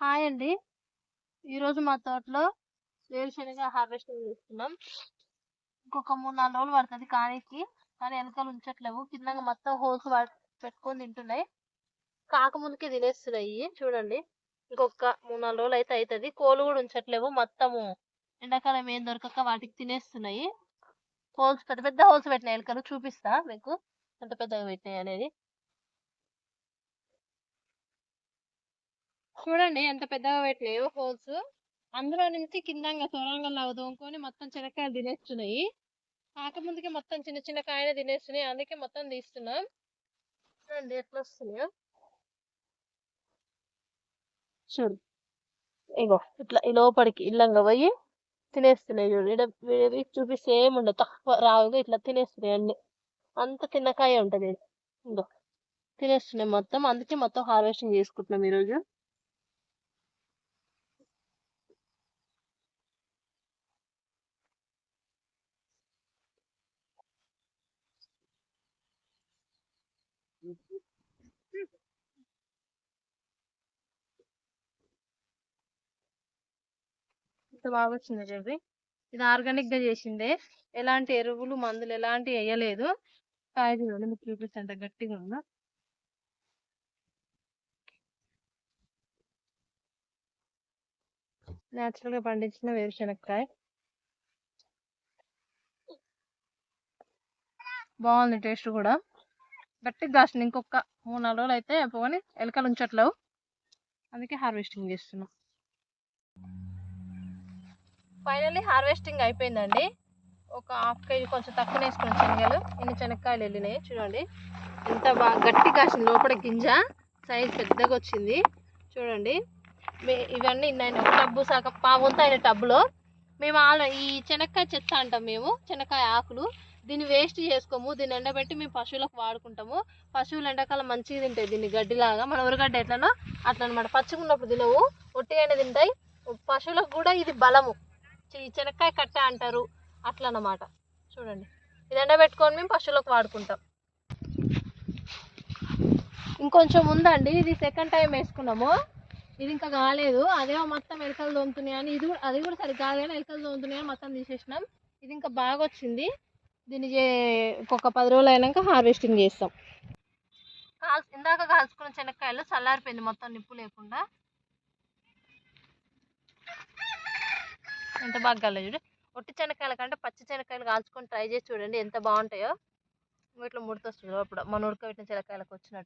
Hi అండి. ఈరోజు మా తోటలో వేరుశనగ హార్వెస్టింగ్ చేస్తున్నాం. ఇంకొక మూడు నాలుగు రోజులు పడుతుంది కానీకి కానీ వెనకాల ఉంచట్లేవు. కింద మొత్తం హోల్స్ పెట్టుకొని తింటున్నాయి. కాకముందుకే తినేస్తున్నాయి. చూడండి. ఇంకొక మూడు నాలుగు రోజులు అయితే అవుతుంది కోళ్ళు కూడా ఉంచట్లేవు మొత్తము. ఎండాకాలం ఏం దొరకక వాటికి తినేస్తున్నాయి. హోల్స్ పెద్ద పెద్ద హోల్స్ పెట్టినాయి. ఎలుకలు చూపిస్తా మీకు. ఎంత పెద్దగా పెట్టినాయి అనేది. చూడండి ఎంత పెద్దగా పెట్టలేవు హోల్స్. అందులో నుంచి కిందంగా సొరంగంలో దోముకొని మొత్తం చిన్నకాయలు తినేస్తున్నాయి. కాకముందుకే మొత్తం చిన్న చిన్న కాయలు తినేస్తున్నాయి. అందుకే మొత్తం తీస్తున్నాం. చూడండి ఎట్లా వస్తున్నాయో. చూడు. ఇగో ఇట్లా ఈ లోపలికి ఇల్లంగా పోయి తినేస్తున్నాయి చూడు. ఇక్కడ ఇవి చూపిస్తే ఏముండదు. తక్కువ రావుగా ఇట్లా తినేస్తున్నాయి అన్ని. అంత తిన్నకాయ ఉంటుంది. ఇంకో తినేస్తున్నాయి మొత్తం. అందుకే మొత్తం హార్వెస్టింగ్ చేసుకుంటున్నాం ఈరోజు. ఇంత బాగా వచ్చింది చూడండి ఇది ఆర్గానిక్గా చేసిందే. ఎలాంటి ఎరువులు మందులు ఎలాంటి వేయలేదు కాయ చూడండి మీకు చూపిస్తే ఎంత గట్టిగా ఉందో. నేచురల్గా పండించిన వేరుశనక్కాయ. బాగుంది టేస్ట్ కూడా. గట్టిగా కాసిన ఇంకొక మూడు నాలుగు రోజులు అయితే పోని ఎలకలు ఉంచట్లేవు. అందుకే హార్వెస్టింగ్ చేస్తున్నాం. ఫైనల్లీ హార్వెస్టింగ్ అయిపోయిందండి. ఒక హాఫ్ కేజీ కొంచెం తక్కువ వేసుకున్నాం శనగలు ఇన్ని శనక్కాయలు వెళ్ళినాయి చూడండి. ఎంత బాగా గట్టి కాసింది లోపల గింజ సైజ్ పెద్దగా వచ్చింది. చూడండి. మే- ఇవన్నీ నేను టబ్బు సగం పావంత అయిన టబ్బులో. మేము ఆల ఈ శనక్కాయ చెత్త అంటాం మేము శనక్కాయ ఆకులు. దీన్ని వేస్ట్ చేసుకోము. దీన్ని ఎండబెట్టి మేము పశువులకు వాడుకుంటాము. పశువులు ఎండాకాలం మంచిగా తింటాయి దీన్ని గడ్డిలాగా. మన ఉరగడ్డ ఎట్లనో అట్లా అనమాట పచ్చిగా తినవు. ఒట్టిగానే తింటాయి. పశువులకు కూడా ఇది బలము. ఈ చెనక్కాయ కట్ట అంటారు. అట్లా అన్నమాట చూడండి. ఇది ఎండబెట్టుకొని మేము పశువులకు వాడుకుంటాం. ఇంకొంచెం ఉందండి ఇది సెకండ్ టైం వేసుకున్నాము. ఇది ఇంకా కాలేదు. అదేమో మొత్తం ఎలకలు తోముతున్నాయి అని ఇది కూడా- అది కూడా సరిగ్గా కాదు కానీ ఎలకలు తోముతున్నాయి అని మొత్తం తీసేసినాం. ఇది ఇంకా బాగా వచ్చింది దీన్ని చే పది రోజులు అయినాక హార్వెస్టింగ్ చేస్తాం. కాల్ ఇందాక కాల్చుకున్న చెనక్కాయలు చల్లారిపోయింది మొత్తం నిప్పు లేకుండా. ఎంత బాగా కాలేదు చూడు. ఒట్టి శనక్కాయల కంటే పచ్చి శనక్కాయలు కాల్చుకొని ట్రై చేసి చూడండి ఎంత బాగుంటాయో. ఇట్లా ముడతొస్తుంది అప్పుడు మన ఉడకబెట్టిన చెనక్కాయలకు వచ్చినట్టు.